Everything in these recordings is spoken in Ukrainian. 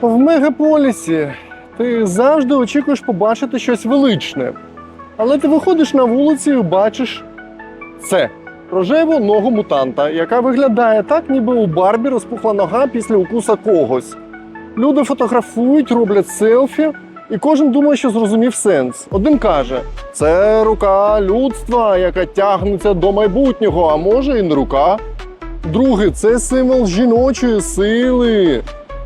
В мегаполісі ти завжди очікуєш побачити щось величне. Але ти виходиш на вулицю і бачиш це рожеву ногу мутанта, яка виглядає так, ніби у Барбі розпухла нога після укуса когось. Люди фотографують, роблять селфі, і кожен думає, що зрозумів сенс. Один каже: це рука людства, яка тягнеться до майбутнього, а може і не рука. Другий це символ жіночої сили,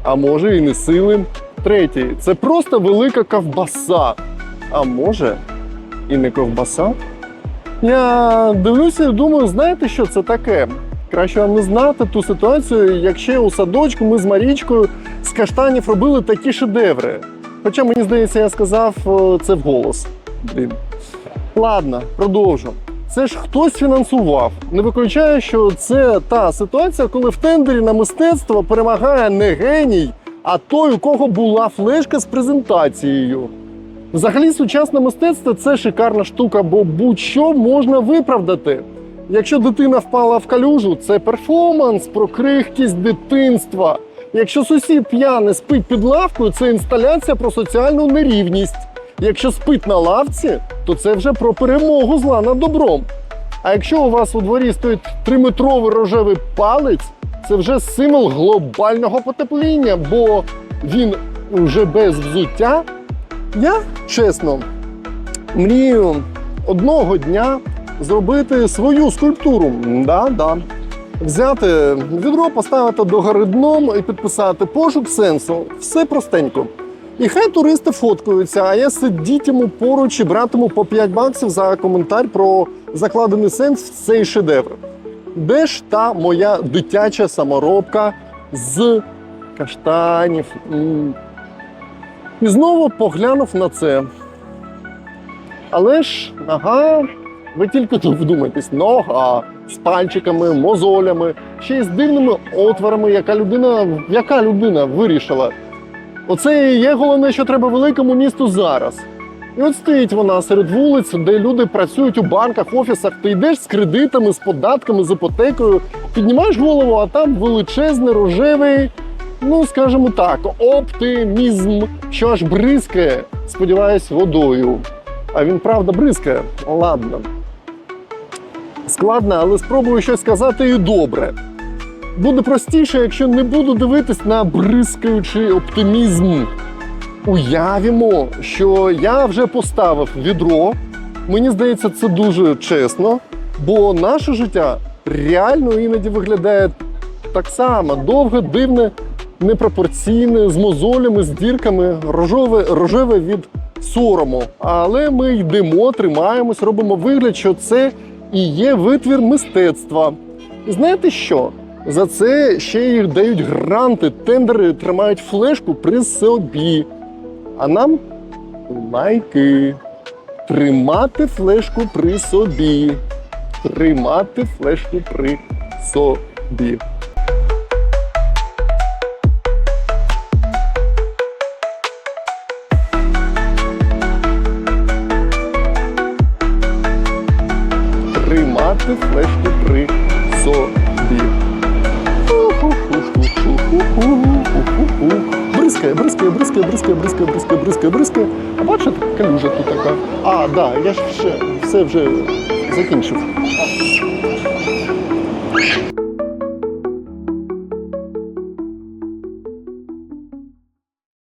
а може і не сили. Третій це просто велика ковбаса. А може і не ковбаса. Я дивлюся і думаю, знаєте, що це таке? Краще вам не знати ту ситуацію, як ще у садочку ми з Марічкою з каштанів робили такі шедеври. Хоча мені здається, я сказав е, це вголос. Ладно, продовжу. Це ж хтось фінансував. Не виключаю, що це та ситуація, коли в тендері на мистецтво перемагає не геній, а той, у кого була флешка з презентацією. Взагалі, сучасне мистецтво це шикарна штука, бо будь-що можна виправдати. Якщо дитина впала в калюжу, це перформанс про крихкість дитинства. Якщо сусід п'яний спить під лавкою, це інсталяція про соціальну нерівність. Якщо спить на лавці, то це вже про перемогу зла над добром. А якщо у вас у дворі стоїть триметровий рожевий палець, це вже символ глобального потепління, бо він вже без взуття. Я чесно мрію одного дня зробити свою скульптуру. Да, да. Взяти відро, поставити до гори дном і підписати пошук сенсу. Все простенько. І хай туристи фоткаються, а я сидітиму поруч і братиму по 5 баксів за коментар про закладений сенс в цей шедевр. Де ж та моя дитяча саморобка з каштанів? І знову поглянув на це. Але ж нога, ви тільки тут вдумайтесь, нога з пальчиками, мозолями, ще й з дивними отворами, яка людина, яка людина вирішила. Оце і є головне, що треба великому місту зараз. І от стоїть вона серед вулиць, де люди працюють у банках, офісах. Ти йдеш з кредитами, з податками, з іпотекою, піднімаєш голову, а там величезний рожевий, ну скажімо так, оптимізм, що аж бризкає, сподіваюсь, водою. А він правда бризкає. Ладно. Складно, але спробую щось сказати і добре. Буде простіше, якщо не буду дивитись на бризкаючий оптимізм. Уявімо, що я вже поставив відро. Мені здається, це дуже чесно, бо наше життя реально іноді виглядає так само довге, дивне, непропорційне, з мозолями, з дірками, рожеве, рожеве від сорому. Але ми йдемо, тримаємось, робимо вигляд, що це і є витвір мистецтва. І знаєте що? За це ще їх дають гранти, тендери тримають флешку при собі. А нам лайки. Тримати флешку при собі. Тримати флешку при собі. Тримати флешку при собі. Бризкає, бризкає, бризкає, бризкає, бризкає, бризкає, бризкає, бризкає. А бачите, калюжа тут така. А, да, я ж ще все вже закінчив.